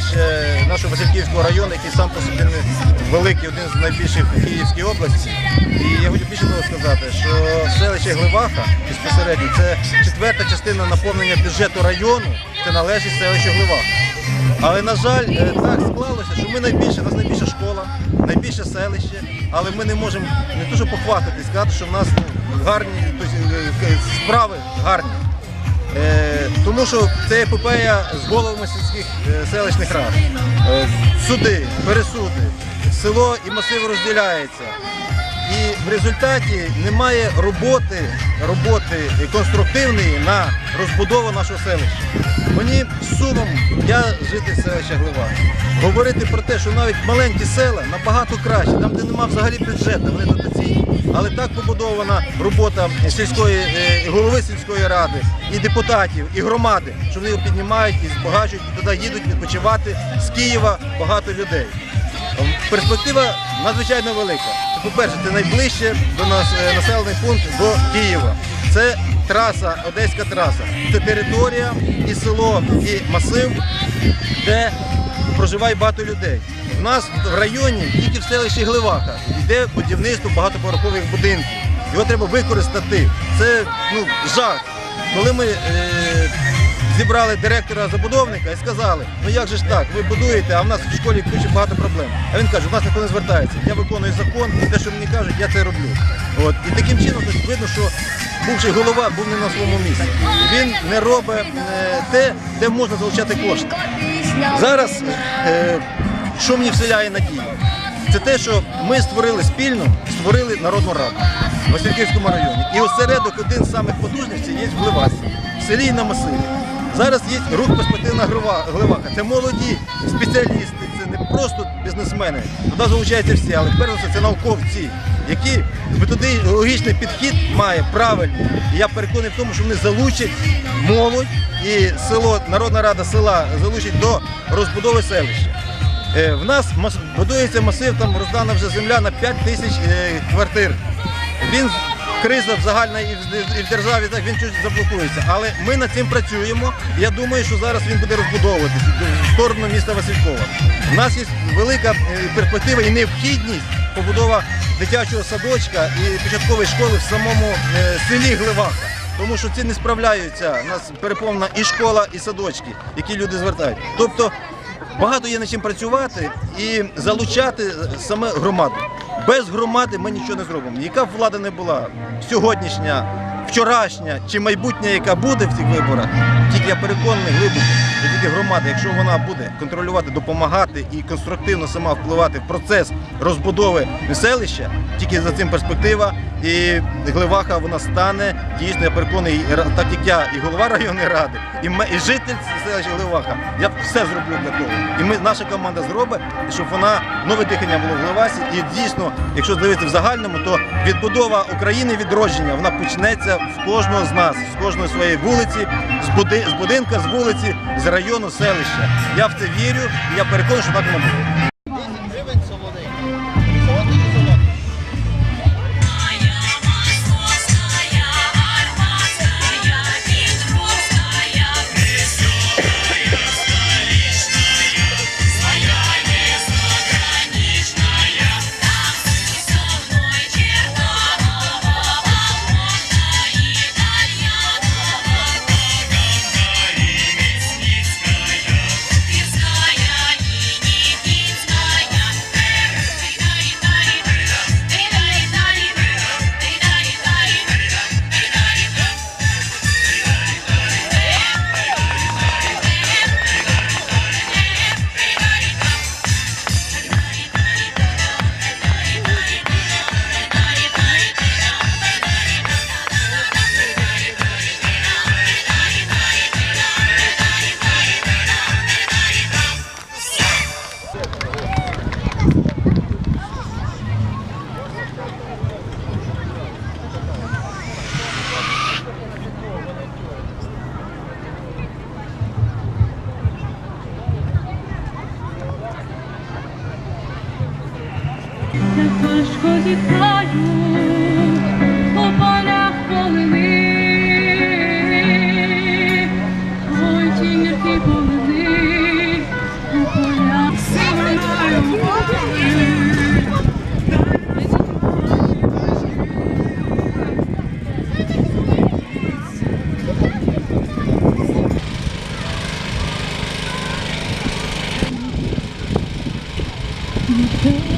селище нашого Васильківського району, який сам по собі великий, один з найбільших у Київській області. І я хочу більше того сказати, що селище Гливаха безпосередньо це четверта частина наповнення бюджету району, це належить селищу Гливаха. Але на жаль, е, так склалося, що ми найбільше, у нас найбільша школа, найбільше селище, але ми не можемо не то, що сказати, що в нас ну, гарні е, е, справи гарні. Е, тому що це епопея з головами сільських е, селищних рад. Е, суди, пересуди, село і масив розділяється. І в результаті немає роботи, роботи конструктивної на розбудову нашого селища. Мені сумом, я житель селища Глива, говорити про те, що навіть маленькі села набагато краще, там, де немає взагалі бюджету, вони дотаційні. Але так побудована робота сільської е, голови сільської ради, і депутатів, і громади, що вони його піднімають і збагачують, і туди їдуть відпочивати з Києва багато людей. Перспектива надзвичайно велика. По-перше, це найближче до нас е, населений пункт до Києва. Це траса, Одеська траса. Це територія і село, і масив, де проживає багато людей. У нас в районі, тільки в селищі Гливаха, йде будівництво багатоповерхових будинків. Його треба використати. Це ну, жах. Коли ми е, зібрали директора забудовника і сказали, ну як же ж так, ви будуєте, а в нас в школі куча багато проблем. А він каже, у нас ніхто не звертається. Я виконую закон, і те, що мені кажуть, я це роблю. От. І таким чином тобто, видно, що бувший голова був не на своєму місці. Він не робить е, те, де можна залучати кошти. Зараз, е, що мені вселяє надію, це те, що ми створили спільно, створили народну раду в Васильківському районі. І осередок один з самих потужних є в Гливасі, в селі і на масиві. Зараз є рух перспективна Глива- Гливаха. Це молоді спеціалісти, це не просто бізнесмени. Туди залучаються всі, але перш за все це науковці, які методологічний підхід має правильний. І я переконаний в тому, що вони залучать молодь і село, Народна рада села залучить до розбудови селища. Е, В нас будується масив, там роздана вже земля на 5 тисяч е, квартир. Він криза в загальній і в- і в державі так він чуть заблокується. Але ми над цим працюємо. Я думаю, що зараз він буде розбудовуватися в сторону міста Василькова. У нас є велика е, перспектива і необхідність побудова дитячого садочка і початкової школи в самому е, селі Гливаха. Тому що ці не справляються. У нас переповнена і школа, і садочки, які люди звертають. Тобто Багато є над чим працювати і залучати саме громаду. Без громади ми нічого не зробимо. Яка влада не була сьогоднішня, вчорашня чи майбутня, яка буде в цих виборах, тільки я переконаний глибоко, що тільки громада, якщо вона буде контролювати, допомагати і конструктивно сама впливати в процес розбудови селища, тільки за цим перспектива. І Гливаха вона стане дійсно, я переконаний, так як я і голова районної ради, і, і житель селища Гливаха, я все зроблю для того. І ми, наша команда зробить, щоб вона нове дихання було в Гливасі. І дійсно, якщо дивитися в загальному, то відбудова України відродження вона почнеться в кожного з нас, з кожної своєї вулиці, з, буди, з будинка, з вулиці, з району, селища. Я в це вірю, і я переконаний, що так воно буде. Ooh.